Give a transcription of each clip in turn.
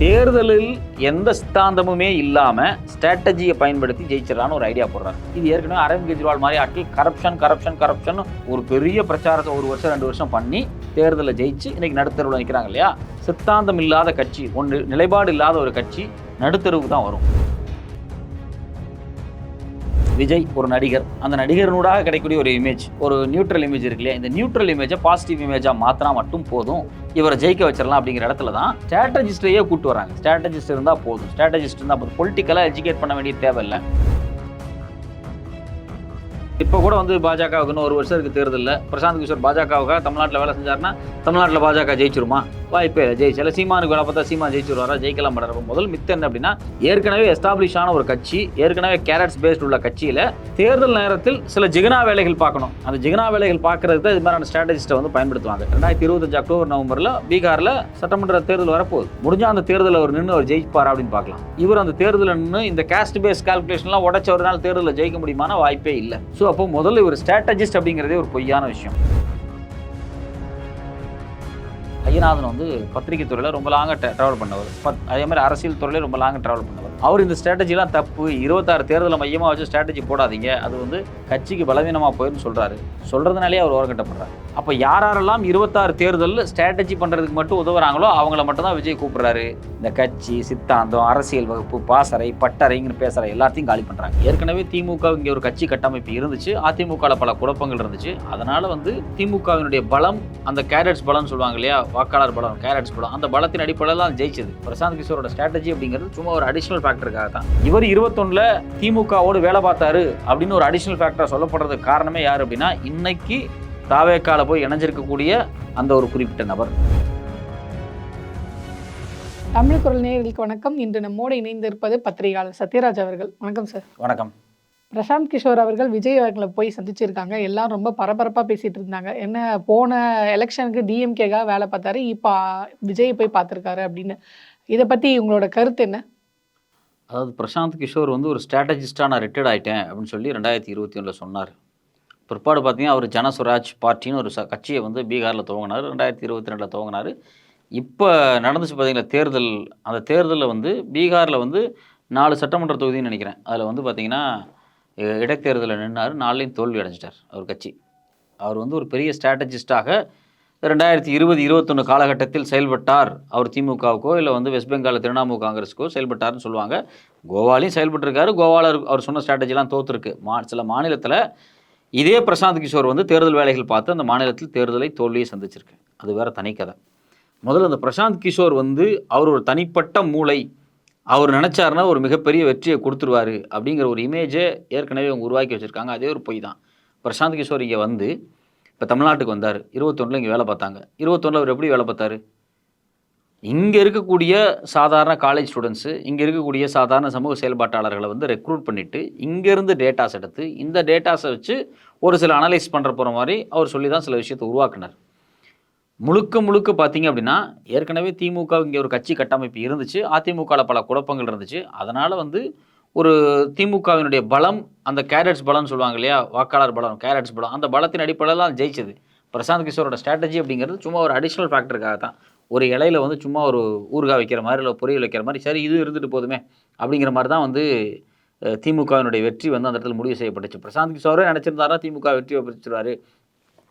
தேர்தலில் எந்த சித்தாந்தமுமே இல்லாமல் ஸ்ட்ராட்டஜியை பயன்படுத்தி ஜெயிச்சிடலான்னு ஒரு ஐடியா போடுறாரு இது ஏற்கனவே அரவிந்த் கெஜ்ரிவால் மாதிரி ஆட்கள் கரப்ஷன் கரப்ஷன் கரப்ஷன் ஒரு பெரிய பிரச்சாரத்தை ஒரு வருஷம் ரெண்டு வருஷம் பண்ணி தேர்தலில் ஜெயிச்சு இன்னைக்கு நடுத்தருவில் நிற்கிறாங்க இல்லையா? சித்தாந்தம் இல்லாத கட்சி ஒன்று நிலைப்பாடு இல்லாத ஒரு கட்சி நடுத்தருவுக்கு தான் வரும். விஜய் ஒரு நடிகர். அந்த நடிகர்னூடாக கிடைக்கக்கூடிய ஒரு இமேஜ் ஒரு நியூட்ரல் இமேஜ் இருக்கு இல்லையா? இந்த நியூட்ரல் இமேஜை பாசிட்டிவ் இமேஜாக மாற்றினா மட்டும் போதும். இவரை ஜெயிக்க வச்சிடலாம் அப்படிங்கிற இடத்துல தான் ஸ்ட்ராட்டஜிஸ்டையே கூட்டு வராங்க. ஸ்ட்ராட்டஜிஸ்ட் இருந்தால் போதும். ஸ்ட்ராட்டஜிஸ்ட் இருந்தால் போதும். பொலிட்டிக்கலாக எஜுகேட் பண்ண வேண்டிய தேவையில்லை. இப்போ கூட வந்து பாஜகவுக்கு இன்னும் ஒரு வருஷம் இருக்குது தேர்தலில். பிரசாந்த் கிஷோர் பாஜகவுக்காக தமிழ்நாட்டில் வேலை செஞ்சாருன்னா தமிழ்நாட்டில் பாஜக ஜெயிச்சிருமா? வாய்ப்பே இல்லை ஜெயிச்சல சீமானுக்கு வேலை பார்த்தா சீமா ஜெயிச்சிருவாரா? ஜெயிக்கலாம் படுறப்ப முதல் மித்த என்ன அப்படின்னா ஏற்கனவே எஸ்டாப்ளிஷ் ஆன ஒரு கட்சி ஏற்கனவே கேரட்ஸ் பேஸ்ட் உள்ள கட்சியில் தேர்தல் நேரத்தில் சில ஜிகனா வேலைகள் பார்க்கணும். அந்த ஜிகனா வேலைகள் பார்க்கறதுக்கு தான் இது மாதிரியான ஸ்ட்ராட்டஜிஸ்ட்டை வந்து பயன்படுத்துவாங்க. ரெண்டாயிரத்தி இருபத்தஞ்சு அக்டோபர் நவம்பரில் பீகாரில் சட்டமன்ற தேர்தல் வரப்போகுது. முடிஞ்சால் அந்த தேர்தலில் அவர் நின்று அவர் ஜெயிப்பார் அப்படின்னு பார்க்கலாம். இவர் அந்த தேர்தலில் நின்று இந்த கேஸ்ட் பேஸ் கால்குலேஷன்லாம் உடச்ச ஒரு நாள் தேர்தலில் ஜெயிக்க முடியுமான வாய்ப்பே இல்லை. ஸோ அப்போ முதல்ல இவர் ஸ்ட்ராட்டஜிஸ்ட் அப்படிங்கிறதே ஒரு பொய்யான விஷயம். ஐயநாதன் வந்து பத்திரிகை துறையில் ரொம்ப லாங்காக ட்ராவல் பண்ணவர். பத் அதே மாதிரி அரசியல் துறையில ரொம்ப லாங்காக ட்ராவல் பண்ணவர். அவர் இந்த ஸ்ட்ராட்டஜிலாம் தப்பு. இருபத்தாறு தேர்தலை மையமாக வச்சு ஸ்ட்ராட்டஜி போடாதீங்க. அது வந்து கட்சிக்கு பலவீனமாக போயிருந்து சொல்கிறாரு சொல்கிறதுனாலே அவர் ஓரங்கட்டப்படுறாரு. அப்போ யார் யாரெல்லாம் இருபத்தாறு தேர்தலில் ஸ்ட்ராட்டஜி பண்ணுறதுக்கு மட்டும் உதவுறாங்களோ அவங்கள மட்டும்தான் விஜய் கூப்பிட்றாரு. இந்த கட்சி சித்தாந்தம் அரசியல் வகுப்பு பாசறை பட்டறைங்கன்னு பேசுகிற எல்லாத்தையும் காலி பண்ணுறாங்க ஏற்கனவே திமுக இங்கே ஒரு கட்சி கட்டமைப்பு இருந்துச்சு. அதிமுகவில் பல குழப்பங்கள் இருந்துச்சு. அதனால் வந்து திமுகவினுடைய பலம் அந்த கேரட்ஸ் பலம்னு சொல்லுவாங்க இல்லையா? வாக்காளர் பலம் கேரட்ஸ் பலம். அந்த பலத்தின் அடிப்படையில் தான் ஜெயிச்சது. பிரசாந்த் கிஷோரோட ஸ்ட்ராட்டஜி அப்படிங்கிறது சும்மா ஒரு அடிஷனல் ஃபேக்டருக்காக தான் இவர் இருபத்தொன்னில் திமுகவோடு வேலை பார்த்தாரு அப்படின்னு ஒரு அடிஷனல் ஃபேக்டர் சொல்லப்படுறதுக்கு காரணமே யார் அப்படின்னா இன்னைக்கு தாவேக்கால போய் இணைஞ்சிருக்கக்கூடிய அந்த ஒரு குறிப்பிட்ட நபர். தமிழ் குரல் நேயர்களுக்கு வணக்கம். இன்று நம்மோடு இணைந்திருப்பது பத்திரிகையாளர் சத்யராஜ் அவர்கள். வணக்கம் சார். வணக்கம். பிரசாந்த் கிஷோர் அவர்கள் விஜய் அவர்களை போய் சந்திச்சிருக்காங்க. எல்லாம் ரொம்ப பரபரப்பாக பேசிட்டு இருந்தாங்க. என்ன போன எலெக்ஷனுக்கு டிஎம்கேக்காக வேலை பார்த்தாரு. இப்போ விஜய் போய் பார்த்துருக்காரு அப்படின்னு. இதை பற்றி உங்களோட கருத்து என்ன? அதாவது பிரசாந்த் கிஷோர் வந்து ஒரு ஸ்ட்ராட்டஜிஸ்டாக நான் ரிட்டையர்ட் ஆகிட்டேன் அப்படின்னு சொல்லி ரெண்டாயிரத்தி இருபத்தி ஒன்றில் சொன்னார். பிற்பாடு பார்த்தீங்கன்னா அவர் ஜனஸ்வராஜ் பார்ட்டின்னு ஒரு ச கட்சியை வந்து பீகாரில் துவங்கினார். ரெண்டாயிரத்தி இருபத்தி ரெண்டில் துவங்கினார். இப்போ நடந்துச்சு பார்த்தீங்களா தேர்தல். அந்த தேர்தலில் வந்து பீகாரில் வந்து நாலு சட்டமன்ற தொகுதின்னு நினைக்கிறேன். அதில் வந்து பார்த்தீங்கன்னா இடைத்தேர்தலில் நின்னார். நாளையும் தோல்வி அடைஞ்சிட்டார் அவர் கட்சி. அவர் வந்து ஒரு பெரிய ஸ்ட்ராட்டஜிஸ்டாக ரெண்டாயிரத்தி இருபது இருபத்தொன்று காலகட்டத்தில் செயல்பட்டார். அவர் திமுகவுக்கோ இல்லை வந்து வெஸ்ட் பெங்கால் திரிணாமுல் காங்கிரஸுக்கோ செயல்பட்டார்னு சொல்லுவாங்க. கோவாலையும் செயல்பட்டிருக்காரு. கோவாவில் அவர் சொன்ன ஸ்ட்ராட்டஜிலாம் தோற்றுருக்கு மா சில மாநிலத்தில் இதே பிரசாந்த் கிஷோர் வந்து தேர்தல் வேலைகள் பார்த்து அந்த மாநிலத்தில் தேர்தலை தோல்வியை சந்திச்சிருக்கு. அது வேறு தனி கதை. முதல்ல அந்த பிரசாந்த் கிஷோர் வந்து அவர் ஒரு தனிப்பட்ட மூளை. அவர் நினச்சாருன்னா ஒரு மிகப்பெரிய வெற்றியை கொடுத்துருவாரு அப்படிங்கிற ஒரு இமேஜை ஏற்கனவே அவங்க உருவாக்கி வச்சுருக்காங்க. அதே ஒரு பொய் தான். பிரசாந்த் கிஷோர் இங்கே வந்து இப்போ தமிழ்நாட்டுக்கு வந்தார். இருபத்தொன்னில் இங்கே வேலை பார்த்தாங்க. இருபத்தொன்னில் அவர் எப்படி வேலை பார்த்தாரு? இங்கே இருக்கக்கூடிய சாதாரண காலேஜ் ஸ்டூடெண்ட்ஸு இங்கே இருக்கக்கூடிய சாதாரண சமூக செயல்பாட்டாளர்களை வந்து ரெக்ரூட் பண்ணிவிட்டு இங்கேருந்து டேட்டாஸ் எடுத்து இந்த டேட்டாஸை வச்சு ஒரு சில அனலைஸ் பண்ணுற போகிற மாதிரி அவர் சொல்லி தான் சில விஷயத்தை உருவாக்குனார். முழுக்க முழுக்க பார்த்தீங்க அப்படின்னா ஏற்கனவே திமுக இங்கே ஒரு கட்சி கட்டமைப்பு இருந்துச்சு. அதிமுகவில் பல குழப்பங்கள் இருந்துச்சு. அதனால் வந்து ஒரு திமுகவினுடைய பலம் அந்த கேரட்ஸ் பலம்னு சொல்லுவாங்க இல்லையா? வாக்காளர் பலம் கேரட்ஸ் பலம் அந்த பலத்தின் அடிப்படையில் தான் ஜெயிச்சது. பிரசாந்த் கிஷோரோட ஸ்ட்ராட்டஜி அப்படிங்கிறது சும்மா ஒரு அடிஷ்னல் ஃபேக்டருக்காக தான் ஒரு இலையில வந்து சும்மா ஒரு ஊறுகாய் வைக்கிற மாதிரி இல்லை பொரியல் வைக்கிற மாதிரி சரி இது இருந்துட்டு போதுமே அப்படிங்கிற மாதிரி தான் வந்து திமுகவினுடைய வெற்றி வந்து அந்த இடத்துல முடிவு செய்யப்பட்டுச்சு. பிரசாந்த் கிஷோரே நினச்சிருந்தாரா திமுக வெற்றியை பிடிச்சிருவாரு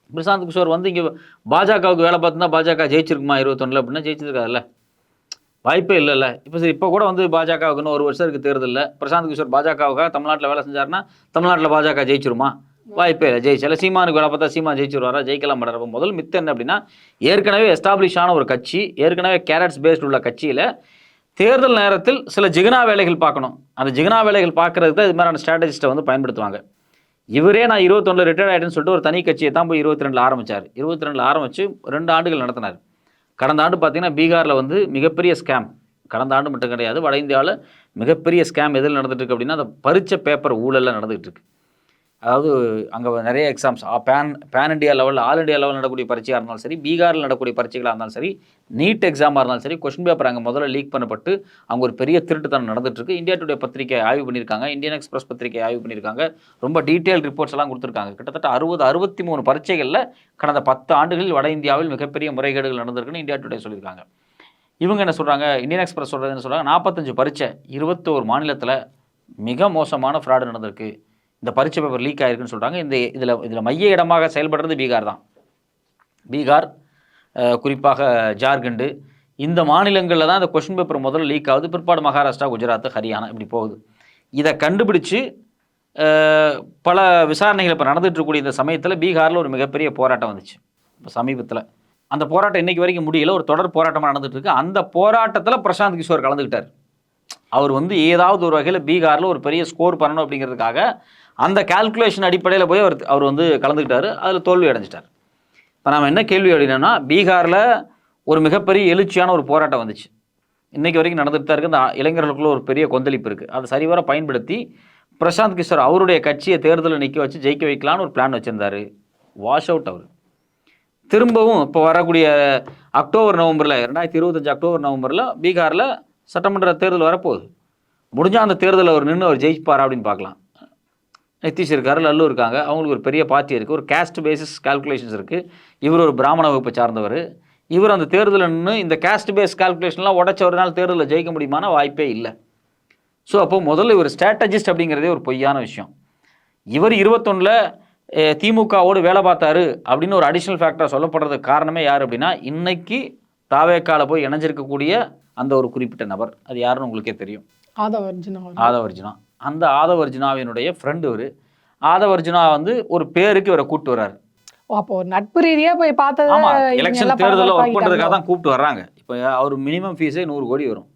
பிரசாந்த் கிஷோர் வந்து இங்கே பாஜகவுக்கு வேலை பார்த்துருந்தா பாஜக ஜெயிச்சிருக்குமா இருபத்தொன்னில் அப்படின்னா ஜெயிச்சிருக்காருல்ல. வாய்ப்பே இல்லைல்ல. இப்போ சரி இப்போ கூட வந்து பாஜகவுக்கு இன்னும் ஒரு வருஷம் இருக்குது தேர்தலில். பிரசாந்த் கிஷோர் பாஜகவுக்காக தமிழ்நாட்டில் வேலை செஞ்சாருன்னா தமிழ்நாட்டில் பாஜக ஜெயிச்சிருமா? வாய்ப்பே இல்லை. ஜெயிச்சல சீமானுக்கு வேலை பார்த்தா சீமா ஜெயிச்சிருவாரா? ஜெயிக்கலாம் பண்ணுறப்ப முதல் மித்து என்ன அப்படின்னா ஏற்கனவே எஸ்டாப்ளிஷ் ஆன ஒரு கட்சி ஏற்கனவே கேரட்ஸ் பேஸ்ட் உள்ள கட்சியில் தேர்தல் நேரத்தில் சில ஜிகனா வேலைகள் பார்க்கணும். அந்த ஜிகனா வேலைகள் பார்க்கறதுக்கு தான் இது மாதிரியான ஸ்ட்ராட்டஜிஸ்ட்டை வந்து பயன்படுத்துவாங்க. இவரே நான் இருபத்தொன்னில் ரிட்டையர்ட் ஆகிட்டேன்னு சொல்லிட்டு ஒரு தனி கட்சியை தான் போய் இருபத்தி ரெண்டில் ஆரம்பித்தார் இருபத்தி ரெண்டில் ஆரம்பித்து ரெண்டு ஆண்டுகள் நடத்தினார். கடந்த ஆண்டு பார்த்தீங்கன்னா பீகாரில் வந்து மிகப்பெரிய ஸ்கேம் கடந்த ஆண்டு மட்டும் கிடையாது வட இந்தியாவில் மிகப்பெரிய ஸ்கேம் எதில் நடந்துட்டு அப்படின்னா அந்த பரீட்சை பேப்பர் ஊழலில் நடந்துகிட்டு இருக்கு. அதாவது அங்கே நிறைய எக்ஸாம்ஸ் பேன் பேன் இண்டியா லெவலில் ஆல் இண்டியா லெவலில் நடக்கக்கூடிய பரீட்சையாக இருந்தாலும் சரி பீகாரில் நடக்கக்கூடிய பரீட்சைகளாக இருந்தாலும் சரி நீட் எக்ஸாமாக இருந்தாலும் சரி கொஸ்டின் பேப்பர் அங்கே முதல்ல லீக் பண்ணப்பட்டு அங்கே ஒரு பெரிய திருட்டுத்தனம் நடந்துட்டுருக்கு. இந்தியா டுடே பத்திரிகை ஆய்வு பண்ணியிருக்காங்க. இந்தியன் எக்ஸ்பிரஸ் பத்திரிகை ஆய்வு பண்ணியிருக்காங்க. ரொம்ப டீட்டெயில் ரிப்போர்ட்ஸ் எல்லாம் கொடுத்துருக்காங்க. கிட்டத்தட்ட அறுபது அறுபத்தி மூணு பரீட்சைகளில் கடந்த பத்து ஆண்டுகளில் வட இந்தியாவில் மிகப்பெரிய முறைகேடுகள் நடந்திருக்குன்னு இந்தியா டுடே சொல்லியிருக்காங்க. இவங்க என்ன சொல்கிறாங்க இந்தியன் எக்ஸ்பிரஸ் சொல்கிறது என்ன சொல்கிறாங்க நாற்பத்தஞ்சு பரீட்சை இருபத்தோரு மாநிலத்தில் மிக மோசமான ஃப்ராடு நடந்திருக்கு. இந்த பரீட்சை பேப்பர் லீக் ஆயிருக்குன்னு சொல்கிறாங்க இந்த இதில் இதில் மைய இடமாக செயல்படுறது பீகார் தான். பீகார் குறிப்பாக ஜார்க்கண்டு. இந்த மாநிலங்களில் தான் இந்த கொஷின் பேப்பர் முதல்ல லீக் ஆகுது. பிற்பாடு மகாராஷ்டிரா குஜராத் ஹரியானா இப்படி போகுது. இதை கண்டுபிடிச்சு பல விசாரணைகள் இப்போ நடந்துகிட்டு இருக்கக்கூடிய இந்த சமயத்தில் பீகாரில் ஒரு மிகப்பெரிய போராட்டம் வந்துச்சு. இப்போ சமீபத்தில். அந்த போராட்டம் இன்றைக்கி வரைக்கும் முடியல. ஒரு தொடர் போராட்டமாக நடந்துகிட்ருக்கு அந்த போராட்டத்தில் பிரசாந்த் கிஷோர் கலந்துக்கிட்டார் அவர் வந்து ஏதாவது ஒரு வகையில் பீகாரில் ஒரு பெரிய ஸ்கோர் பண்ணணும் அப்படிங்கிறதுக்காக அந்த கால்குலேஷன் அடிப்படையில் போய் அவர் அவர் வந்து கலந்துக்கிட்டார். அதில் தோல்வி அடைஞ்சிட்டார். இப்போ நம்ம என்ன கேள்வி அப்படின்னா பீகாரில் ஒரு மிகப்பெரிய எழுச்சியான ஒரு போராட்டம் வந்துச்சு. இன்றைக்கி வரைக்கும் நடந்துட்டு தான் இருக்குது அந்த இளைஞர்களுக்குள்ள ஒரு பெரிய கொந்தளிப்பு இருக்குது அதை சரிவர பயன்படுத்தி பிரசாந்த் கிஷோர் அவருடைய கட்சியை தேர்தலில் நிற்க வச்சு ஜெயிக்க வைக்கலான்னு ஒரு பிளான் வச்சுருந்தாரு. வாஷ் அவுட் அவர். திரும்பவும் இப்போ வரக்கூடிய அக்டோபர் நவம்பரில் ரெண்டாயிரத்தி இருபத்தஞ்சு அக்டோபர் நவம்பரில் பீகாரில் சட்டமன்ற தேர்தல் வரப்போகுது. முடிஞ்சால் அந்த தேர்தலில் அவர் நின்று அவர் ஜெயிப்பார் அப்படின்னு பார்க்கலாம். நிதிஷ் இருக்காரு லல்லு இருக்காங்க. அவங்களுக்கு ஒரு பெரிய பார்ட்டி இருக்குது ஒரு கேஸ்ட் பேசிஸ் கால்குலேஷன்ஸ் இருக்குது இவர் ஒரு பிராமண வகுப்பை சார்ந்தவர். இவர் அந்த தேர்தலில் நின்று இந்த கேஸ்ட் பேஸ் கால்குலேஷன்லாம் உடச்ச ஒரு நாள் தேர்தலில் ஜெயிக்க முடியுமான வாய்ப்பே இல்லை. ஸோ அப்போ முதல்ல இவர் ஸ்ட்ராட்டஜிஸ்ட் அப்படிங்கிறதே ஒரு பொய்யான விஷயம். இவர் இருபத்தொன்னில் திமுகவோடு வேலை பார்த்தாரு அப்படின்னு ஒரு அடிஷ்னல் ஃபேக்டர் சொல்லப்படுறதுக்கு காரணமே யார் அப்படின்னா இன்னைக்கு தாவேக்கால போய் இணைஞ்சிருக்கக்கூடிய அந்த ஒரு குறிப்பிட்ட நபர். அது யாருன்னு உங்களுக்கே தெரியும். ஆதவர்ஜுனா. ஆதவர்ஜுனா அந்த ஆதவர்ஜுனாவினுடைய ஃப்ரெண்டு இவர். ஆதவர்ஜுனா வந்து ஒரு பேருக்கு இவரை கூப்பிட்டு வர்றாரு. அப்போ ஒரு நட்பு ரீதியா போய் பார்த்தது ஆமா எலெக்ஷன் தேர்தலில் ஒர்க். பண்ணுறதுக்காக தான் கூப்பிட்டு வர்றாங்க. இப்போ அவர் மினிமம் ஃபீஸே நூறு கோடி வரும்.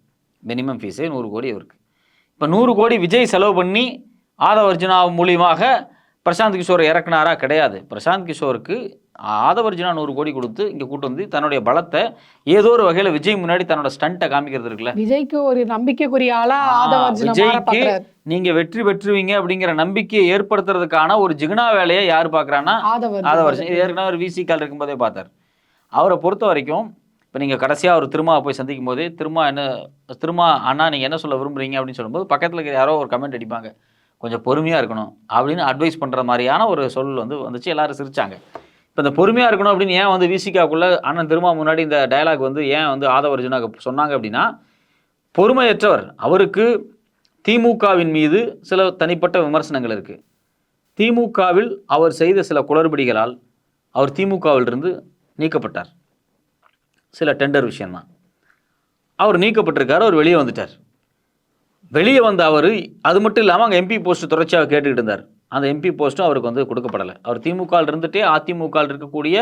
மினிமம் ஃபீஸே நூறு கோடி அவருக்கு இப்போ நூறு கோடி விஜய் செலவு பண்ணி ஆதவர்ஜுனா மூலியமாக பிரசாந்த் கிஷோர் இறக்குனாரா கிடையாது. பிரசாந்த் கிஷோருக்கு ஆதவர்ஜுனா நூறு கோடி கொடுத்து இங்கே கூட்டு வந்து தன்னுடைய பலத்தை ஏதோ ஒரு வகையில் விஜய் முன்னாடி தன்னோட ஸ்டண்ட்டை காமிக்கிறது இருக்குல்ல? விஜய்க்கு ஒரு நம்பிக்கைக்குரிய ஆளா விஜய்க்கு நீங்க வெற்றி பெற்றுவீங்க அப்படிங்கிற நம்பிக்கையை ஏற்படுத்துறதுக்கான ஒரு ஜிகுனா வேலையை யார் பார்க்கறான்னா இது ஆதவர்ஜுனா. ஏற்கனவே ஒரு விசி கால் இருக்கும்போதே பார்த்தார். அவரை பொறுத்த வரைக்கும் இப்போ நீங்கள் கடைசியாக ஒரு திருமா போய் சந்திக்கும் போதே திருமா என்ன திருமா அண்ணா நீங்கள் என்ன சொல்ல விரும்புறீங்க அப்படின்னு சொல்லும்போது பக்கத்தில் இருக்கிற யாரோ ஒரு கமெண்ட் அடிப்பாங்க. கொஞ்சம் பொறுமையாக இருக்கணும் அப்படின்னு அட்வைஸ் பண்ணுற மாதிரியான ஒரு சொல் வந்து வந்துச்சு. எல்லாரும் சிரிச்சாங்க. இப்போ இந்த பொறுமையாக இருக்கணும் அப்படின்னு ஏன் வந்து விசிகாக்குள்ளே அண்ணன் திருமா முன்னாடி இந்த டயலாக் வந்து ஏன் வந்து ஆதவர்ஜுனாக்கு சொன்னாங்க அப்படின்னா பொறுமையற்றவர். அவருக்கு திமுகவின் மீது சில தனிப்பட்ட விமர்சனங்கள் இருக்குது திமுகவில் அவர் செய்த சில குளறுபடிகளால் அவர் திமுகவிலிருந்து நீக்கப்பட்டார். சில டெண்டர் விஷயந்தான் அவர் நீக்கப்பட்டிருக்காரு அவர் வெளியே வந்துட்டார். வெளியே வந்த அவர் அது மட்டும் இல்லாமல் அங்கே எம்பி போஸ்ட் தொடர்ச்சியாக கேட்டுக்கிட்டு இருந்தார். அந்த எம்பி போஸ்ட்டும் அவருக்கு வந்து கொடுக்கப்படலை. அவர் திமுகவில் இருந்துட்டே அதிமுகவில் இருக்கக்கூடிய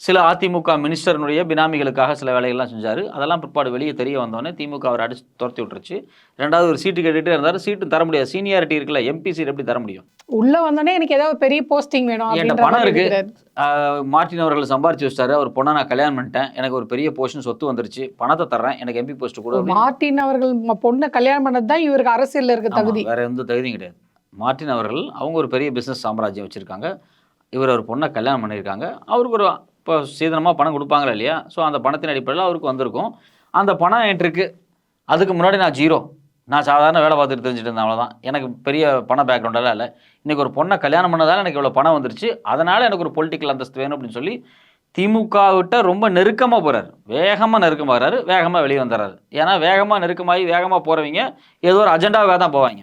சில அதிமுக மினிஸ்டர்னுடைய பினாமிகளுக்காக சில வேலைகள்லாம் செஞ்சார். அதெல்லாம் பிற்பாடு வெளியே தெரிய வந்தோடனே திமுக அவர் அடிச்சு துரத்தி விட்டுருச்சு. ரெண்டாவது ஒரு சீட்டு கேட்டுகிட்டே இருந்தார். சீட்டு தர முடியாது. சீனியாரிட்டி இருக்குல்ல எம்பி சீட் எப்படி தர முடியும்? உள்ள வந்தோடனே எனக்கு ஏதாவது பெரிய போஸ்டிங் வேணும் என்கிட்ட அப்படின்ற பணம் மாதிரி இருக்கு. இருக்கிறாரு. ஆஹ் மார்ட்டின் அவர்கள் சம்பாரிச்சு வச்சிட்டாரு. அவர் பொண்ணை நான் கல்யாணம் பண்ணிட்டேன். எனக்கு ஒரு பெரிய போர்ஷன் சொத்து வந்துருச்சு. பணத்தை தர்றேன். எனக்கு எம்பி போஸ்ட் கூட மார்ட்டின் அவர்கள் பொண்ணை கல்யாணம் பண்ணது தான் இவருக்கு அரசியல்ல இருக்க தகுதி. வேற எந்த தகுதியும் கிடையாது. மார்ட்டின் அவர்கள் அவங்க ஒரு பெரிய பிஸ்னஸ் சாம்ராஜ்யம் வச்சுருக்காங்க. இவர் ஒரு பொண்ணை கல்யாணம் பண்ணியிருக்காங்க. அவருக்கு ஒரு இப்போ சீதனமாக பணம் கொடுப்பாங்களா இல்லையா? ஸோ அந்த பணத்தின் அடிப்படையில் அவருக்கு வந்திருக்கும். அந்த பணம் என்கிட்ட அதுக்கு முன்னாடி நான் ஜீரோ. நான் சாதாரண வேலை பார்த்துட்டு தெரிஞ்சுட்டு இருந்தேன் அவ்வளோதான் எனக்கு பெரிய பண பேக்ரவுண்டெல்லாம் இல்லை. இன்றைக்கி ஒரு பொண்ணை கல்யாணம் பண்ணதால் எனக்கு இவ்வளோ பணம் வந்துருச்சு. அதனால் எனக்கு ஒரு பொலிட்டிக்கல் அந்தஸ்து வேணும் அப்படின்னு சொல்லி திமுக விட்ட ரொம்ப நெருக்கமாக போகிறார் வேகமாக நெருக்கமாக வர்றாரு. வேகமாக வெளியே வந்துடுறாரு. ஏன்னா வேகமாக நெருக்கமாகி வேகமாக போகிறவங்க ஏதோ ஒரு அஜெண்டாவாக தான் போவாங்க.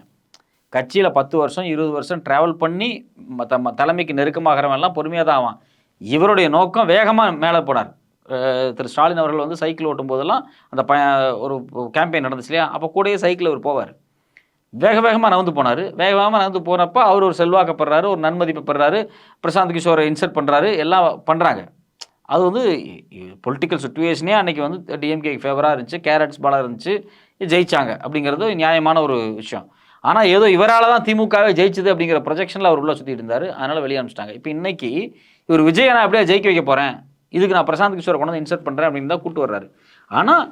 கட்சியில் பத்து வருஷம் இருபது வருஷம் ட்ராவல் பண்ணி மத்த ம- தலைமைக்கு நெருக்கமாகிறவன்லாம் பொறுமையாக தான் ஆவான். இவருடைய நோக்கம் வேகமாக மேலே போனார். திரு ஸ்டாலின் அவர்கள் வந்து சைக்கிள் ஓட்டும் போதெல்லாம் அந்த ப ஒரு கேம்பெயின் நடந்துச்சு இல்லையா? அப்போ கூடயே சைக்கிள் அவர் போவார். வேக வேகமாக நடந்து போனார். வேக வேகமாக நடந்து போனப்போ அவர் ஒரு செல்வாக்கப்படுறாரு ஒரு நன்மதிப்பை பெறாரு பிரசாந்த் கிஷோரை இன்சர்ட் பண்ணுறாரு எல்லாம் பண்ணுறாங்க அது வந்து பொலிட்டிக்கல் சுச்சுவேஷனே அன்றைக்கி வந்து டிஎம்கே ஃபேவராக இருந்துச்சு கேரட்ஸ் பாலாக இருந்துச்சு ஜெயிச்சாங்க அப்படிங்கிறது நியாயமான ஒரு விஷயம். ஆனால் ஏதோ இவரால் தான் திமுகவே ஜெயிச்சது அப்படிங்கிற ப்ரொஜெக்ஷனில் அவர் உள்ள சுற்றிட்டு இருந்தார். அதனால் வெளியே அனுப்பிச்சிட்டாங்க. இப்போ இன்னைக்கு இவர் விஜய் நான் அப்படியே ஜெயிக்க வைக்க போகிறேன் இதுக்கு நான் பிரசாந்த் கிஷோரை கொண்டு வந்து இன்சர்ட் பண்ணுறேன் அப்படின்னு தான் கூட்டு வர்றாரு. ஆனால்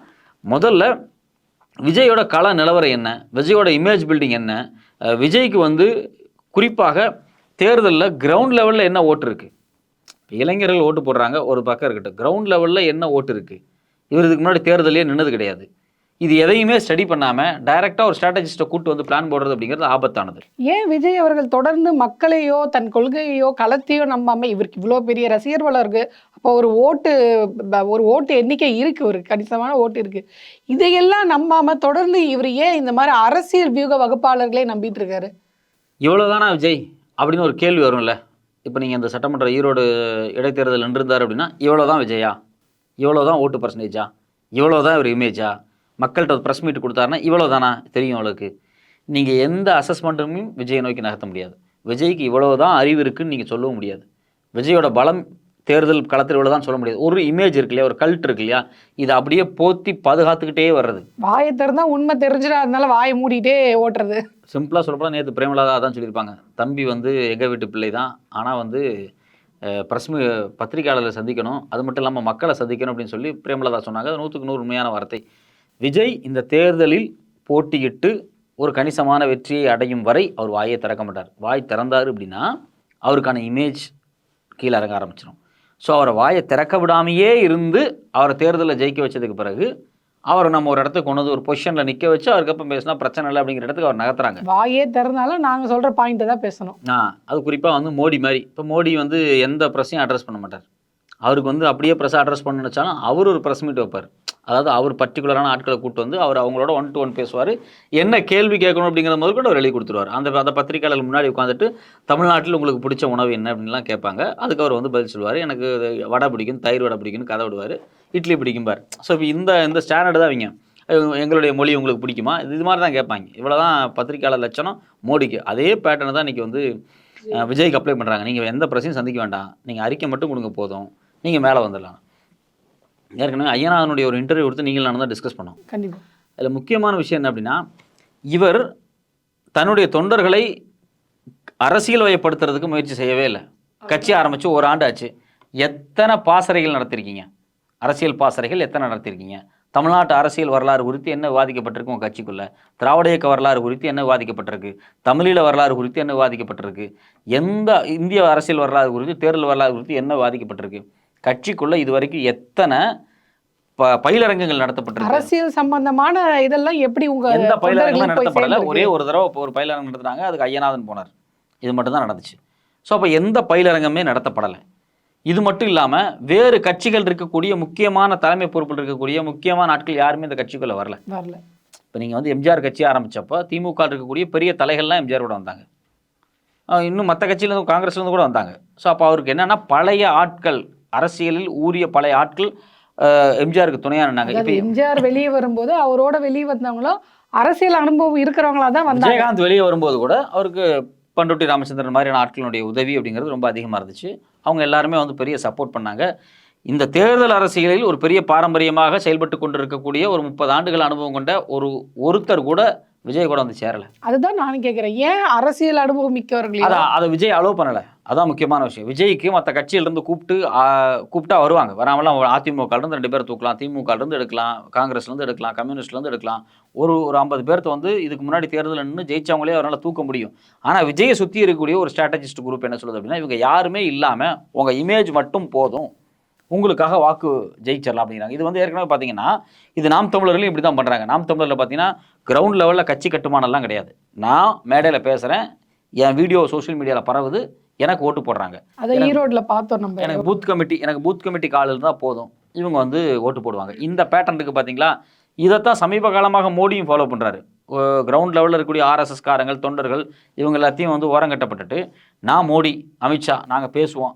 முதல்ல விஜயோட கள நிலவரம் என்ன? விஜயோட இமேஜ் பில்டிங் என்ன? விஜய்க்கு வந்து குறிப்பாக தேர்தலில் கிரவுண்ட் லெவலில் என்ன ஓட்டு இருக்குது இளைஞர்கள் ஓட்டு போடுறாங்க ஒரு பக்கம் இருக்கட்டும். கிரவுண்ட் லெவலில் என்ன ஓட்டு இருக்குது இவர் இதுக்கு முன்னாடி தேர்தலே நின்னது கிடையாது. இது எதையுமே ஸ்டடி பண்ணாமல் டைரெக்டாக ஒரு ஸ்ட்ராட்டஜிஸ்ட்டை கூட்டு வந்து பிளான் போடுறது அப்படிங்கிறது ஆபத்தானது. ஏன் விஜய் அவர்கள் தொடர்ந்து மக்களையோ தன் கொள்கையோ களத்தையோ நம்பாம இவருக்கு இவ்வளோ பெரிய ரசிகர் வளம் இருக்கு. அப்போ ஒரு ஓட்டு ஒரு ஓட்டு எண்ணிக்கை இருக்கு ஒரு கணிசமான ஓட்டு இருக்கு. இதையெல்லாம் நம்பாம தொடர்ந்து இவர் ஏன் இந்த மாதிரி அரசியல் வியூக வகுப்பாளர்களே நம்பிட்டு இருக்காரு? இவ்வளோதானா விஜய்? அப்படின்னு ஒரு கேள்வி வரும்ல. இப்போ நீங்கள் இந்த சட்டமன்ற ஈரோடு இடைத்தேர்தல் நின்றிருந்தார் அப்படின்னா இவ்வளோ தான் விஜயா? இவ்வளோ தான் ஓட்டு பர்சன்டேஜா இவ்வளோ தான் ஒரு இமேஜா மக்கள்கிட்ட ஒரு ப்ரெஸ் மீட் கொடுத்தாருன்னா இவ்வளோ தானா தெரியும் அவளுக்கு. நீங்கள் எந்த அசஸ்மெண்ட்டுமே விஜயை நோக்கி நகர்த்த முடியாது. விஜய்க்கு இவ்வளோ தான் அறிவு இருக்குன்னு நீங்கள் சொல்லவும் முடியாது. விஜயோட பலம் தேர்தல் களத்தில் இவ்வளோ தான் சொல்ல முடியாது. ஒரு இமேஜ் இருக்கு இல்லையா? ஒரு கல்ட் இருக்கு இல்லையா? இதை அப்படியே போத்தி பாதுகாத்துக்கிட்டே வர்றது. வாயை திறந்தா உண்மை தெரிஞ்சிடும் அதனால வாயை மூடிட்டே ஓட்டுறது. சிம்பிளாக சொல்லப்போனால் நேற்று பிரேமலதா அதான் சொல்லியிருப்பாங்க. தம்பி வந்து எங்கள் வீட்டு பிள்ளை தான் ஆனால் வந்து பிரஸ்மி பத்திரிகையாளர்களை சந்திக்கணும். அது மட்டும் இல்லாமல் மக்களை சந்திக்கணும் அப்படின்னு சொல்லி பிரேமலதா சொன்னாங்க. அது நூற்றுக்கு நூறு உண்மையான வார்த்தை. விஜய் இந்த தேர்தலில் போட்டியிட்டு ஒரு கணிசமான வெற்றியை அடையும் வரை அவர் வாயை திறக்க மாட்டார். வாய் திறந்தார் அப்படின்னா அவருக்கான இமேஜ் கீழே இறங்க ஆரம்பிச்சிடும் ஸோ அவரை வாயை திறக்க விடாமையே இருந்து அவரை தேர்தலில் ஜெயிக்க வச்சதுக்கு பிறகு அவரை நம்ம ஒரு இடத்துக்கு கொண்டு வந்து ஒரு பொசிஷனில் நிற்க வச்சு அவருக்கப்புறம் பேசினா பிரச்சனை இல்லை அப்படிங்கிற இடத்துக்கு அவர் நகர்த்துறாங்க. வாயே திறந்தாலும் நாங்க சொல்ற பாயிண்ட்டை தான் பேசணும். ஆ அது குறிப்பாக வந்து மோடி மாதிரி. இப்போ மோடி வந்து எந்த ப்ரெஸ்ஸையும் அட்ரஸ் பண்ண மாட்டார். அவருக்கு வந்து அப்படியே ப்ரெஸ் அட்ரஸ் பண்ண நினச்சாலும் அவர் ஒரு ப்ரெஸ் மீட் வைப்பார். அதாவது அவர் பர்டிகுலரான ஆட்களை கூட்டு வந்து அவர் அவங்களோட ஒன் டு ஒன் பேசுவார். என்ன கேள்வி கேட்கணும் அப்படிங்கிற முதல் கூட அவர் எழுதி கொடுத்துருவார். அந்த அந்த பத்திரிகையாளர் முன்னாடி உட்காந்துட்டு தமிழ்நாட்டில் உங்களுக்கு பிடிச்ச உணவு என்ன அப்படின்லாம் கேட்பாங்க. அதுக்கு அவர் வந்து பதில் சொல்லுவார். எனக்கு வடை பிடிக்கும் தயிர் வடை பிடிக்கும்னு கதை விடுவார். இட்லி பிடிக்கும்பார். ஸோ இப்போ இந்த இந்த ஸ்டாண்டர்டு தான் அவங்க. எங்களுடைய மொழி உங்களுக்கு பிடிக்குமா? இது மாதிரி தான் கேட்பாங்க. இவ்வளோ தான் பத்திரிக்கையாளர் லட்சணம். மோடிக்கு அதே பேட்டர்னை தான் இன்றைக்கி வந்து விஜய்க்கு அப்ளை பண்ணுறாங்க நீங்கள் எந்த பிரச்சனையும் சந்திக்க வேண்டாம். நீங்கள் அறிக்கை மட்டும் கொடுங்க போதும். நீங்கள் மேலே வந்துடலாம். ஏற்கனவே ஐயனாதனுடைய ஒரு இன்டர்வியூ கொடுத்து நீங்கள் நான் தான் டிஸ்கஸ் பண்ணோம் கண்டிப்பா. அதில் முக்கியமான விஷயம் என்ன அப்படின்னா இவர் தன்னுடைய தொண்டர்களை அரசியல் வயப்படுத்துறதுக்கு முயற்சி செய்யவே இல்லை. கட்சி ஆரம்பித்து ஒரு ஆண்டு ஆச்சு. எத்தனை பாசறைகள் நடத்திருக்கீங்க? அரசியல் பாசறைகள் எத்தனை நடத்திருக்கீங்க? தமிழ்நாட்டு அரசியல் வரலாறு குறித்து என்ன விவாதிக்கப்பட்டிருக்கு உங்கள் கட்சிக்குள்ள? திராவிட இயக்க வரலாறு குறித்து என்ன விவாதிக்கப்பட்டிருக்கு? தமிழீழ வரலாறு குறித்து என்ன விவாதிக்கப்பட்டிருக்கு? எந்த இந்திய அரசியல் வரலாறு குறித்து தேர்தல் வரலாறு குறித்து என்ன விவாதிக்கப்பட்டிருக்கு? கட்சிக்குள்ள இது வரைக்கும் எத்தனை ப பயிலரங்கங்கள் நடத்தப்பட்டிருக்கு? அரசியல் சம்பந்தமான இதெல்லாம் எப்படி உங்க எந்த பயிலரங்கமும் நடத்தப்படல? ஒரே ஒரு தடவை இப்போ ஒரு பயிலரங்கம் நடத்துனாங்க. அதுக்கு ஐயநாதன் போனார். இது மட்டும் தான் நடந்துச்சு. ஸோ அப்போ எந்த பயிலரங்கமே நடத்தப்படலை. இது மட்டும் இல்லாமல் வேறு கட்சிகள் இருக்கக்கூடிய முக்கியமான தலைமை பொறுப்பில் இருக்கக்கூடிய முக்கியமான ஆட்கள் யாருமே இந்த கட்சிக்குள்ளே வரல. வரல. இப்போ நீங்கள் வந்து எம்ஜிஆர் கட்சி ஆரம்பிச்சப்போ திமுக இருக்கக்கூடிய பெரிய தலைகள்லாம் எம்ஜிஆர் கூட வந்தாங்க. இன்னும் மற்ற கட்சியிலேருந்து காங்கிரஸ்லேருந்து கூட வந்தாங்க. ஸோ அப்போ அவருக்கு என்னன்னா பழைய ஆட்கள் அரசியலில் ஊறிய பழைய ஆட்கள் எம்ஜிஆருக்கு நின்னாங்க அதாவது இப்போ எம்ஜிஆர் வெளியே வரும்போது அவரோட வெளியே வந்தவங்களும் அரசியல் அனுபவம் இருக்கிறவங்களா தான் வந்தாங்க. விஜயகாந்த் வெளியே வரும்போது கூட அவருக்கு பண்ருட்டி ராமச்சந்திரன் மாதிரியான ஆட்களுடைய உதவி அப்படிங்கிறது ரொம்ப அதிகமாக இருந்துச்சு. அவங்க எல்லாருமே வந்து பெரிய சப்போர்ட் பண்ணாங்க. இந்த தேர்தல் அரசியலில் ஒரு பெரிய பாரம்பரியமாக செயல்பட்டு கொண்டிருக்கக்கூடிய ஒரு முப்பது ஆண்டுகள் அனுபவம் கொண்ட ஒரு ஒருத்தர் கூட விஜய் கூட வந்து சேரலை. அதுதான் நானும் கேட்கிறேன் ஏன் அரசியல் அனுபவம் மிக்கவர்களையும் அதை அதை விஜய் அலோவ் பண்ணலை. அதான் முக்கியமான விஷயம். விஜய்க்கு மற்ற கட்சியிலிருந்து கூப்பிட்டு கூப்பிட்டா வருவாங்க. வராமலாம் அதிமுகலேருந்து ரெண்டு பேர் தூக்கலாம் திமுகலேருந்து எடுக்கலாம் காங்கிரஸ்லேருந்து எடுக்கலாம் கம்யூனிஸ்ட்லேருந்து எடுக்கலாம். ஒரு ஒரு ஐம்பது பேர்த்த வந்து இதுக்கு முன்னாடி தேர்தலில் நின்று ஜெயிச்சவங்களே அவரால் தூக்க முடியும். ஆனால் விஜயை சுற்றி இருக்கக்கூடிய ஒரு ஸ்ட்ராட்டஜிஸ்ட் குரூப் என்ன சொல்லுது அப்படின்னா இவங்க யாருமே இல்லாமல் உங்கள் இமேஜ் மட்டும் போதும். உங்களுக்காக வாக்கு ஜெயிச்சிடலாம் அப்படிங்கிறாங்க. இது வந்து ஏற்கனவே பார்த்தீங்கன்னா இது நாம் தமிழர்களையும் இப்படி தான் பண்ணுறாங்க நாம் தமிழரில் பார்த்தீங்கன்னா கிரவுண்ட் லெவலில் கட்சி கட்டுமானம்லாம் கிடையாது. நான் மேடையில் பேசுகிறேன் என் வீடியோ சோஷியல் மீடியாவில் பரவுது எனக்கு ஓட்டு போடுறாங்க. அதை ஈரோட்ல பார்த்தோம் நம்ம. எனக்கு பூத் கமிட்டி எனக்கு பூத் கமிட்டி கால் இருந்தால் போதும். இவங்க வந்து ஓட்டு போடுவாங்க. இந்த பேட்டர்னுக்கு பார்த்தீங்களா இதைத்தான் சமீப காலமாக மோடியும் ஃபாலோ பண்ணுறாரு கிரவுண்ட் லெவலில் இருக்கக்கூடிய ஆர்எஸ்எஸ் காரங்கள் தொண்டர்கள் இவங்க எல்லாத்தையும் வந்து ஓரங்கட்டப்பட்டுட்டு நான் மோடி அமித்ஷா நாங்கள் பேசுவோம்.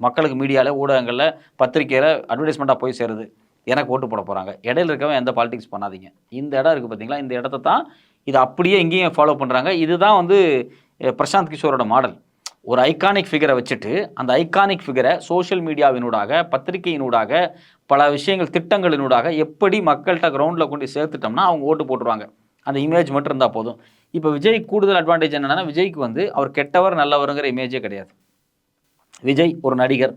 மக்களுக்கு மீடியாவில் ஊடகங்களில் பத்திரிக்கையில் அட்வர்டைஸ்மெண்ட்டாக போய் சேருது. எனக்கு ஓட்டு போட போகிறாங்க இடையில இருக்கவன் எந்த பாலிடிக்ஸ் பண்ணாதீங்க. இந்த இடம் இருக்குது பார்த்தீங்களா இந்த இடத்த தான் இது அப்படியே இங்கேயும் ஃபாலோ பண்ணுறாங்க இதுதான் வந்து பிரசாந்த் கிஷோரோட மாடல். ஒரு ஐகானிக் ஃபிகரை வச்சுட்டு அந்த ஐகானிக் ஃபிகரை சோஷியல் மீடியாவினூடாக பத்திரிகையினூடாக பல விஷயங்கள் திட்டங்களினூடாக எப்படி மக்கள்கிட்ட கிரவுண்டில் கொண்டு சேர்த்துட்டோம்னா அவங்க ஓட்டு போட்டுருவாங்க. அந்த இமேஜ் மட்டும் இருந்தால் போதும். இப்போ விஜய் கூடுதல் அட்வான்டேஜ் என்னென்னா விஜய்க்கு வந்து அவர் கெட்டவர் நல்லவருங்கிற இமேஜே கிடையாது. விஜய் ஒரு நடிகர்.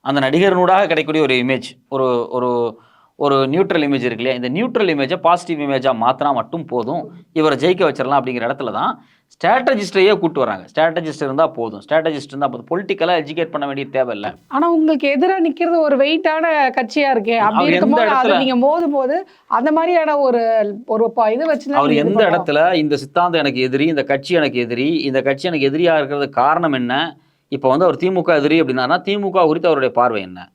அந்த நடிகர்னூடாக கிடைக்கக்கூடிய ஒரு இமேஜ் ஒரு ஒரு ஒரு நியூட்ரல் இமேஜ் இருக்கு இல்லையா? இந்த நியூட்ரல் இமேஜை பாசிட்டிவ் இமேஜாக மாற்றினா மட்டும் போதும். இவரை ஜெயிக்க வச்சிடலாம் அப்படிங்கிற இடத்துல தான் ஸ்ட்ராட்டஜிஸ்டையே கூட்டு வராங்க ஸ்ட்ராட்டஜிஸ்ட் இருந்தால் போதும். ஸ்ட்ராட்டஜிஸ்ட் இருந்தால் போதும். பொலிட்டிக்கலாக எஜுகேட் பண்ண வேண்டிய தேவையில்லை. ஆனா உங்களுக்கு எதிரா நிக்கிறது ஒரு வெயிட்டான கட்சியா இருக்கே. அப்படி இருக்கும்போது அதை இடத்துல- நீங்க மோதும் போது அந்த மாதிரியான ஒரு ஒரு இது வச்சு அவர் எந்த இடத்துல இந்த சித்தாந்தம் எனக்கு எதிரி இந்த கட்சி எனக்கு எதிரி இந்த கட்சி எனக்கு எதிரியாக இருக்கிறது காரணம் என்ன? இப்போ வந்து அவர் திமுக எதிரி அப்படின்னா திமுக குறித்து அவருடைய பார்வை என்ன?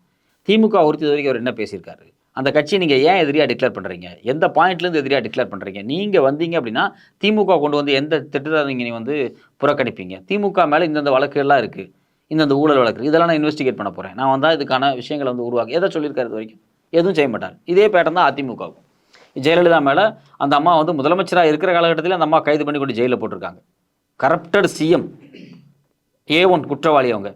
திமுக ஒருத்தது வரைக்கும் அவர் என்ன பேசியிருக்காரு? அந்த கட்சியை நீங்கள் ஏன் எதிரியாக டிக்ளேர் பண்ணுறீங்க எந்த பாயிண்ட்லேருந்து எதிரியாக டிக்ளேர் பண்ணுறீங்க நீங்கள் வந்தீங்க அப்படின்னா திமுக கொண்டு வந்து எந்த திட்டத்தை நீங்கள் நீ வந்து புறக்கணிப்பீங்க? திமுக மேலே இந்தந்த வழக்குகள்லாம் இருக்குது இந்தந்த ஊழல் வழக்கு இதெல்லாம் நான் இன்வெஸ்டிகேட் பண்ண போகிறேன் நான் வந்தால் இதுக்கான விஷயங்களை வந்து உருவாக்கி எதை சொல்லியிருக்காரு இது வரைக்கும்? எதுவும் செய்ய மாட்டார். இதே பேட்டன் தான் அதிமுகவுக்கும். ஜெயலலிதா மேலே அந்த அம்மா வந்து முதலமைச்சராக இருக்கிற காலகட்டத்தில் அந்த அம்மா கைது பண்ணி கொண்டு ஜெயிலில் போட்டிருக்காங்க. கரப்டட் சிஎம் ஏ ஒன் குற்றவாளி அவங்க.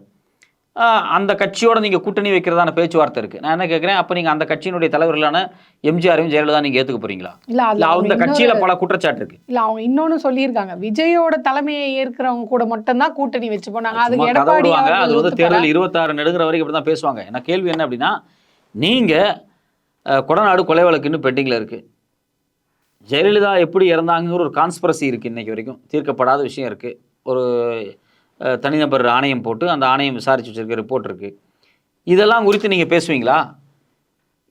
அந்த கட்சியோட நீங்கள் கூட்டணி வைக்கிறதான பேச்சுவார்த்தை இருக்குது நான் என்ன கேட்குறேன் அப்போ நீங்கள் அந்த கட்சியினுடைய தலைவர்களான எம்ஜிஆரையும் ஜெயலலிதா நீங்கள் ஏற்றுக்க போகிறீங்களா இல்ல இல்லை அவங்க கட்சியில் பல குற்றச்சாட்டு இருக்குது இல்ல அவங்க இன்னொன்னு சொல்லியிருக்காங்க. விஜயோட தலைமையை ஏற்கிறவங்க கூட மட்டும்தான் கூட்டணி வச்சு போனாங்க. கதை எடப்பாடி அது வந்து. தேர்தல் இருபத்தாறு நெடுங்கிற வரைக்கும் இப்படி தான் பேசுவாங்க. என்ன கேள்வி என்ன அப்படின்னா நீங்கள் கொடநாடு கொலை வழக்கு இன்னும் பெண்டிங்கில் இருக்குது ஜெயலலிதா எப்படி இறந்தாங்கிற ஒரு கான்ஸ்பரசி இருக்குது இன்னைக்கு வரைக்கும். தீர்க்கப்படாத விஷயம் இருக்குது ஒரு தனிநபர் ஆணையம் போட்டு அந்த ஆணையம் விசாரிச்சு வச்சுருக்க ரிப்போர்ட் இருக்குது இதெல்லாம் குறித்து நீங்கள் பேசுவீங்களா?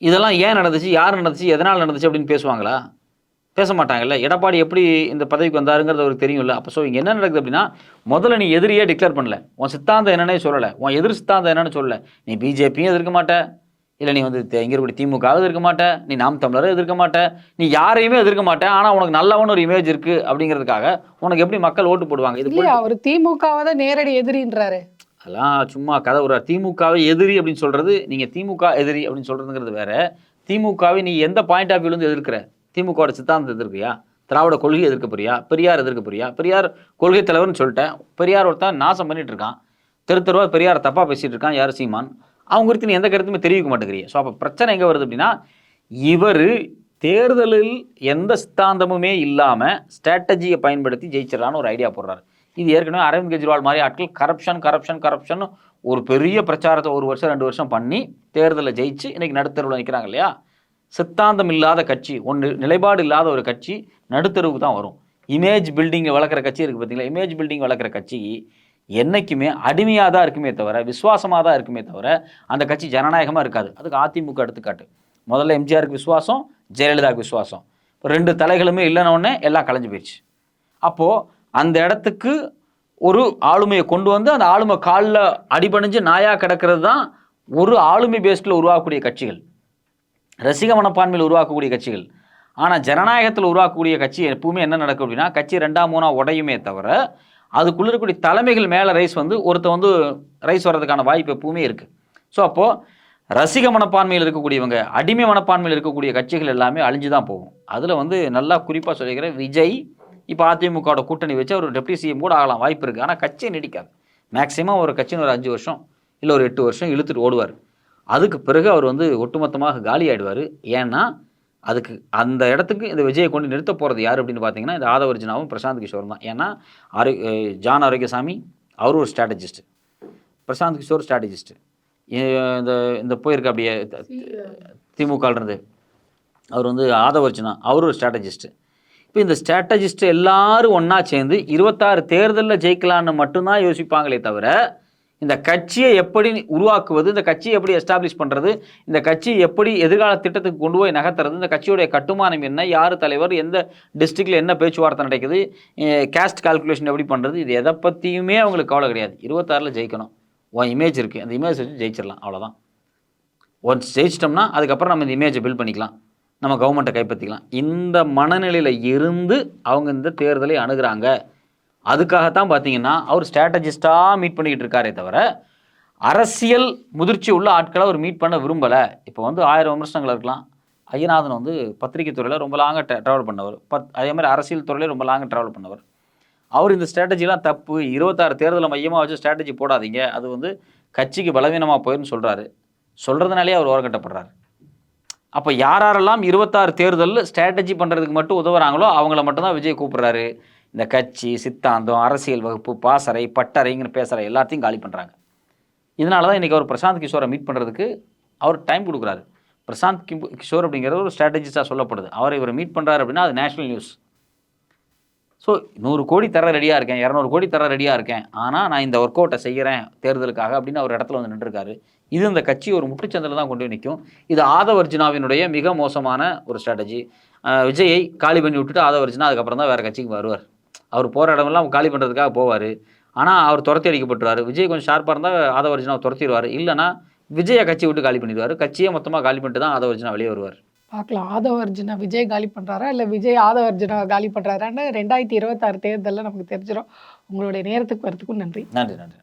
இதெல்லாம் ஏன் நடந்துச்சு? யார் நடந்துச்சு? எதனால் நடந்துச்சு? அப்படின்னு பேசுவாங்களா? பேச மாட்டாங்கல்ல? எடப்பாடி எப்படி இந்த பதவிக்கு வந்தாருங்கிறது அவருக்கு தெரியும்ல. அப்போ ஸோ இங்கே என்ன நடக்குது அப்படின்னா முதல்ல நீ எதிரியே டிக்ளேர் பண்ணல. உன் சித்தாந்தம் என்னன்னே சொல்லலை. உன் எதிர் சித்தாந்தம் என்னன்னு சொல்லலை. நீ பிஜேபியும் எதிர்க்க மாட்டேன் இல்லை நீ வந்து இங்கே இருக்கக்கூடிய திமுகவும் எதிர்க்க மாட்ட. நீ நாம் தமிழரும் எதிர்க்க மாட்ட. நீ யாரையுமே எதிர்க்க மாட்ட. ஆனால் உனக்கு நல்லவன் ஒரு இமேஜ் இருக்குது அப்படிங்கிறதுக்காக உனக்கு எப்படி மக்கள் ஓட்டு போடுவாங்க? இது அவர் திமுகவை தான் நேரடி எதிரின்றாரு. அதெல்லாம் சும்மா கதை ஒரு திமுகவை எதிரி அப்படின்னு சொல்றது நீங்க திமுக எதிரி அப்படின்னு சொல்றதுங்கிறது வேற. திமுகவை நீ எந்த பாயிண்ட் ஆஃப் வியூலேருந்து எதிர்க்கிற? திமுகவோட சித்தாந்தத்தை எதிர்க்கிறியா? திராவிட கொள்கை எதிர்க்க போறியா? பெரியார் எதிர்க்க போறியா? பெரியார் கொள்கை தலைவர்னு சொல்லிட்டேன். பெரியார் ஒருத்தன் நாசம் பண்ணிட்டு இருக்கான். தெரு தெருவா பெரியார் தப்பா பேசிட்டு இருக்கான் யார் சீமான்? அவங்க குறித்து நீ எந்த கருத்துமே தெரிவிக்க மாட்டேங்கிறீ ஸோ அப்போ பிரச்சனை எங்கே வருது அப்படின்னா இவர் தேர்தலில் எந்த சித்தாந்தமுமே இல்லாமல் ஸ்ட்ராட்டஜியை பயன்படுத்தி ஜெயிச்சிடறான்னு ஒரு ஐடியா போடுறாரு. இது ஏற்கனவே அரவிந்த் கெஜ்ரிவால் மாதிரி ஆட்கள் கரப்ஷன் கரப்ஷன் கரப்ஷன் ஒரு பெரிய பிரச்சாரத்தை ஒரு வருஷம் ரெண்டு வருஷம் பண்ணி தேர்தலில் ஜெயிச்சு இன்றைக்கி நடுத்தருவில் நிற்கிறாங்க இல்லையா? சித்தாந்தம் இல்லாத கட்சி ஒன்று நிலைப்பாடு இல்லாத ஒரு கட்சி நடுத்தருவுக்கு தான் வரும். இமேஜ் பில்டிங்கை வளர்க்குற கட்சி இருக்குது பார்த்தீங்களா இமேஜ் பில்டிங் வளர்க்குற கட்சி என்றைக்குமே அடிமையாக தான் இருக்குமே தவிர விசுவாசமாக தான் இருக்குமே தவிர அந்த கட்சி ஜனநாயகமாக இருக்காது. அதுக்கு அதிமுக எடுத்துக்காட்டு. முதல்ல எம்ஜிஆருக்கு விசுவாசம் ஜெயலலிதாவுக்கு விசுவாசம். இப்போ ரெண்டு தலைகளுமே இல்லைனோடனே எல்லாம் கலைஞ்சு போயிடுச்சு. அப்போது அந்த இடத்துக்கு ஒரு ஆளுமையை கொண்டு வந்து அந்த ஆளுமை காலில் அடிபணிஞ்சு நாயாக கிடக்கிறது தான் ஒரு ஆளுமை பேஸ்டில் உருவாக்கக்கூடிய கட்சிகள். ரசிக மனப்பான்மையில் உருவாக்கக்கூடிய கட்சிகள். ஆனால் ஜனநாயகத்தில் உருவாக்கக்கூடிய கட்சி எப்பவுமே என்ன நடக்கும் அப்படின்னா கட்சி ரெண்டாம் மூணாக உடையுமே தவிர அதுக்குள்ள இருக்கக்கூடிய தலைமைகள் மேலே ரைஸ் வந்து ஒருத்த வந்து ரைஸ் வர்றதுக்கான வாய்ப்பு எப்பவுமே இருக்குது ஸோ அப்போது ரசிக மனப்பான்மையில் இருக்கக்கூடியவங்க அடிமை மனப்பான்மையில் இருக்கக்கூடிய கட்சிகள் எல்லாமே அழிஞ்சு தான் போகும். அதில் வந்து நல்லா குறிப்பாக சொல்லிக்கிறேன் விஜய் இப்போ அதிமுகவோட கூட்டணி வச்சு அவர் டெப்டி சிஎம் கூட ஆகலாம் வாய்ப்பு இருக்குது ஆனால் கட்சியை நீடிக்காது. மேக்ஸிமம் ஒரு கட்சின்னு ஒரு அஞ்சு வருஷம் இல்லை ஒரு எட்டு வருஷம் இழுத்துட்டு ஓடுவார். அதுக்கு பிறகு அவர் வந்து ஒட்டுமொத்தமாக காலி ஆயிடுவார் ஏன்னா அதுக்கு அந்த இடத்துக்கு இந்த விஜயை கொண்டு நிறுத்த போகிறது யார் அப்படின்னு பார்த்தீங்கன்னா இந்த ஆதவர்ஜனாவும் பிரசாந்த் கிஷோரும் தான். ஏன்னா ஆரோ ஜான் ஆரோக்கியசாமி அவரும் ஒரு ஸ்ட்ராட்டஜிஸ்ட் பிரசாந்த் கிஷோர் ஸ்ட்ராட்டஜிஸ்ட் இந்த இந்த போயிருக்க அப்படியே த- திமுக இருந்து. அவர் வந்து ஆதவர்ஜனா அவரும் ஒரு ஸ்ட்ராட்டஜிஸ்ட்டு இப்போ இந்த ஸ்ட்ராட்டஜிஸ்ட் எல்லாரும் ஒன்றா சேர்ந்து இருபத்தாறு தேர்தலில் ஜெயிக்கலான்னு மட்டும்தான் யோசிப்பாங்களே தவிர இந்த கட்சியை எப்படி உருவாக்குவது இந்த கட்சியை எப்படி எஸ்டாப்ளிஷ் பண்ணுறது இந்த கட்சி எப்படி எதிர்கால திட்டத்துக்கு கொண்டு போய் நகர்த்துறது இந்த கட்சியுடைய கட்டுமானம் என்ன யார் தலைவர் எந்த டிஸ்ட்ரிக்டில் என்ன பேச்சுவார்த்தை நடக்குது கேஸ்ட் கால்குலேஷன் எப்படி பண்ணுறது இது எதை பற்றியுமே அவங்களுக்கு கவலை கிடையாது. இருபத்தாறில் ஜெயிக்கணும். உன் இமேஜ் இருக்குது அந்த இமேஜ் வச்சு ஜெயிச்சிடலாம். அவ்வளோதான் ஒன்ஸ் ஜெயிச்சிட்டோம்னா அதுக்கப்புறம் நம்ம இந்த இமேஜை பில்ட் பண்ணிக்கலாம். நம்ம கவர்மெண்ட்டை கைப்பற்றிக்கலாம் இந்த மனநிலையில் இருந்து அவங்க இந்த தேர்தலை அணுகிறாங்க. அதுக்காகத்தான் பார்த்தீங்கன்னா அவர் ஸ்ட்ராட்டஜிஸ்டாக மீட் பண்ணிக்கிட்டு இருக்காரே தவிர அரசியல் முதிர்ச்சி உள்ள ஆட்களை அவர் மீட் பண்ண விரும்பலை. இப்போ வந்து ஆயிரம் விமர்சனங்கள் இருக்கலாம். ஐயநாதன் வந்து பத்திரிகை துறையில் ரொம்ப லாங்காக ட்ராவல் பண்ணவர். பத் அதே மாதிரி அரசியல் துறையிலே ரொம்ப லாங்காக ட்ராவல் பண்ணவர். அவர் இந்த ஸ்ட்ராட்டஜிலாம் தப்பு. இருபத்தாறு தேர்தலை மையமாக வச்சு ஸ்ட்ராட்டஜி போடாதீங்க. அது வந்து கட்சிக்கு பலவீனமாக போயிருன்னு சொல்கிறாரு சொல்கிறதுனாலே அவர் ஓரக்கட்டப்படுறாரு அப்போ யாரெல்லாம் இருபத்தாறு தேர்தலில் ஸ்ட்ராட்டஜி பண்ணுறதுக்கு மட்டும் உதவுறாங்களோ அவங்கள மட்டும்தான் விஜய் கூப்பிட்றாரு. இந்த கட்சி சித்தாந்தம் அரசியல் வகுப்பு பாசறை பட்டறைங்கிற பேசுகிற எல்லாத்தையும் காலி பண்ணுறாங்க இதனால தான் இன்றைக்கி அவர் பிரசாந்த் கிஷோரை மீட் பண்ணுறதுக்கு அவர் டைம் கொடுக்குறாரு. பிரசாந்த் கிம்- கிஷோர் அப்படிங்கிறது ஒரு ஸ்ட்ராட்டஜிஸ்டாக சொல்லப்படுது. அவர் இவரை மீட் பண்ணுறாரு அப்படின்னா அது நேஷனல் நியூஸ் ஸோ நூறு கோடி தர ரெடியாக இருக்கேன் இரநூறு கோடி தர ரெடியாக இருக்கேன். ஆனால் நான் இந்த ஒர்க் அவுட்டை செய்கிறேன் தேர்தலுக்காக அப்படின்னு அவர் இடத்துல வந்து நின்றுருக்காரு. இது இந்த கட்சி ஒரு முற்றுச்சந்தில் தான் கொண்டு போய் நிற்கும் இது ஆதவர்ஜுனாவினுடைய மிக மோசமான ஒரு ஸ்ட்ராட்டஜி விஜயை காலி பண்ணி விட்டுட்டு ஆதவர்ஜினா அதுக்கப்புறம் தான் வேறு கட்சிக்கு வருவார். அவர் போகிற இடமெல்லாம் காலி பண்ணுறதுக்காக போவார். ஆனால் அவர் துரத்தி அடிக்கப்பட்டுருவார். விஜய் கொஞ்சம் ஷார்ப்பாக இருந்தால் ஆதவர்ஜுனாவை துரத்திடுவார். இல்லைன்னா விஜயை கட்சி விட்டு காலி பண்ணிடுவார். கட்சியை மொத்தமாக காலி பண்ணிட்டு தான் ஆதவர்ஜுனா வெளியே வருவார். பார்க்கலாம். ஆதவர்ஜுனா விஜய் காலி பண்றாரா? இல்ல விஜய் ஆதவர்ஜுனா காலி பண்றாரான்னு ரெண்டாயிரத்தி இருபத்தாறு தேர்தலில் நமக்கு தெரிஞ்சிடும் உங்களுடைய நேரத்துக்கு வரத்துக்கும் நன்றி. நன்றி நன்றி.